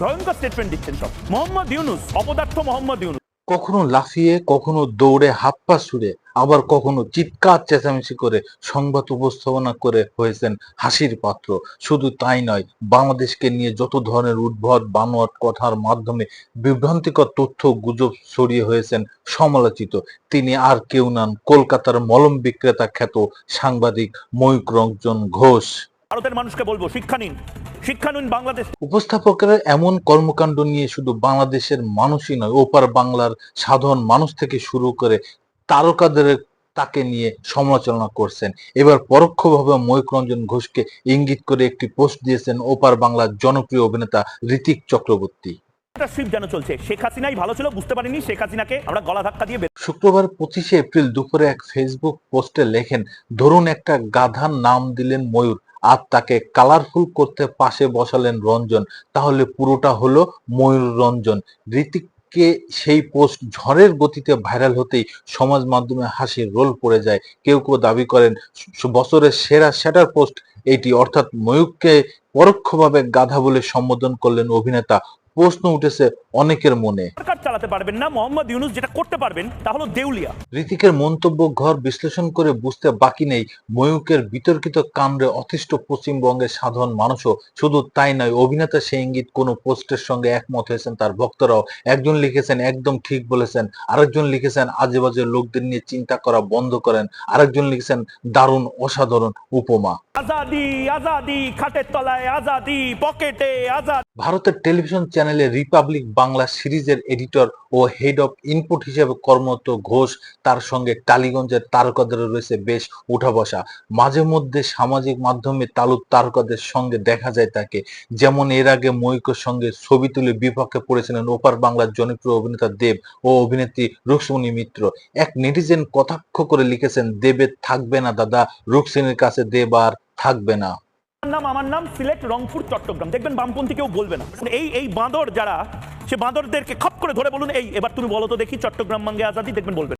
ভয়ঙ্কর স্টেটমেন্ট দিচ্ছেন সব। মোহাম্মদ ইউনুস অপদার্থ মোহাম্মদ ইউনুস। কখনো লাফিয়ে কখনো দৌড়ে হাত পা ছুড়ে আবার কখনো চিৎকার চেঁচামেচি করে সংবাদ উপস্থাপনা করে হয়েছেন হাসির পাত্র। শুধু তাই নয় বাংলাদেশকে নিয়ে যত ধরনের উদ্ভট বানোয়াট কথার মাধ্যমে বিভ্রান্তিকর তথ্য গুজব ছড়িয়ে হয়েছেন সমালোচিত। তিনি আর কেউ নন কলকাতার মলম বিক্রেতা খ্যাত সাংবাদিক ময়ূক রঞ্জন ঘোষ। ভারতের মানুষকে বলব শিক্ষা নিন। শিক্ষা নিন বাংলাদেশ। উপস্থাপকেরা এমন কর্মকাণ্ড নিয়ে শুধু বাংলাদেশের মানুষই নয় ওপার বাংলার সাধারণ মানুষ থেকে শুরু করে তারকাদের তাকে নিয়ে সমালোচনা করছেন। এবার পরোক্ষভাবে ময়ূক রঞ্জন ঘোষকে ইঙ্গিত করে একটি পোস্ট দিয়েছেন ওপার বাংলার জনপ্রিয় অভিনেতা ঋতিক চক্রবর্তী। চলছে। শেখ হাসিনাই ভালো ছিল বুঝতে পারিনি। শেখ হাসিনাকে আমরা গলা ধাক্কা দিয়ে শুক্রবার পঁচিশে এপ্রিল দুপুরে এক ফেসবুক পোস্টে লেখেন ধরুন একটা গাধার নাম দিলেন ময়ূর। আর তাকে কালারফুল করতে পাশে বসালেন রঞ্জন। তাহলে পুরোটা হলো ময়ূর রঞ্জন ঋতিককে সেই পোস্ট ঝড়ের গতিতে ভাইরাল হতেই সমাজ মাধ্যমে হাসির রোল পড়ে যায়। কেউ কেউ দাবি করেন বছরের সেরা শ্যাটার পোস্ট এটি অর্থাৎ ময়ূরকে পরোক্ষভাবে গাধা বলে সম্বোধন করলেন অভিনেতা প্রশ্ন উঠেছে অনেকের মনে। সরকার চালাতে পারবেন না মোহাম্মদ ইউনুস যেটা করতে পারবেন তা হলো দেউলিয়া। ঋতিকের মন্তব্য ঘর বিশ্লেষণ করে বুঝতে বাকি নেই ময়ূকের বিতর্কিত কাণ্ডে অতিষ্ঠ পশ্চিমবঙ্গের সাধারণ মানুষও। শুধু তাই নয় অভিনেতা সেই ইঙ্গিত কোনো পোস্টের সঙ্গে একমত হয়েছেন তার ভক্তরাও। একজন লিখেছেন একদম ঠিক বলেছেন। আরেকজন লিখেছেন আজে বাজে লোকদের নিয়ে চিন্তা করা বন্ধ করেন। আরেকজন লিখেছেন দারুণ অসাধারণ উপমা। আজাদি আজাদি খাটের তলায় আজাদি পকেটে আজাদ। ভারতের টেলিভিশন চ্যানেলে রিপাবলিক বাংলা সিরিজের এডিটর ও হেড অফ ইনপুট হিসেবে কর্মরত ঘোষ, তার সঙ্গে টালিগঞ্জের তারকাদের রয়েছে বেশ উঠা বসা মাঝে মধ্যে সামাজিক মাধ্যমে তালুক তারকাদের সঙ্গে দেখা যায় তাকে। যেমন এর আগে মৈকের সঙ্গে ছবি তুলে বিপক্ষে পড়েছিলেন ওপার বাংলার জনপ্রিয় অভিনেতা দেব ও অভিনেত্রী রুক্সমণি মিত্র। এক নেটিজেন কথাক্ষ করে লিখেছেন দেবের থাকবে না দাদা রুক্সিনীর কাছে দেব আর থাকবে না। নাম, আমার নাম সিলেট রংপুর, চট্টগ্রাম। দেখবেন বামপন্থী কেউ বলবে না। এই এই বাঁদর যারা, সে বাঁদরদেরকে খপ করে ধরে বলুন, এই, এবার তুমি বলো তো দেখি চট্টগ্রাম মাঙ্গে আজাদি, দেখবেন বলবেন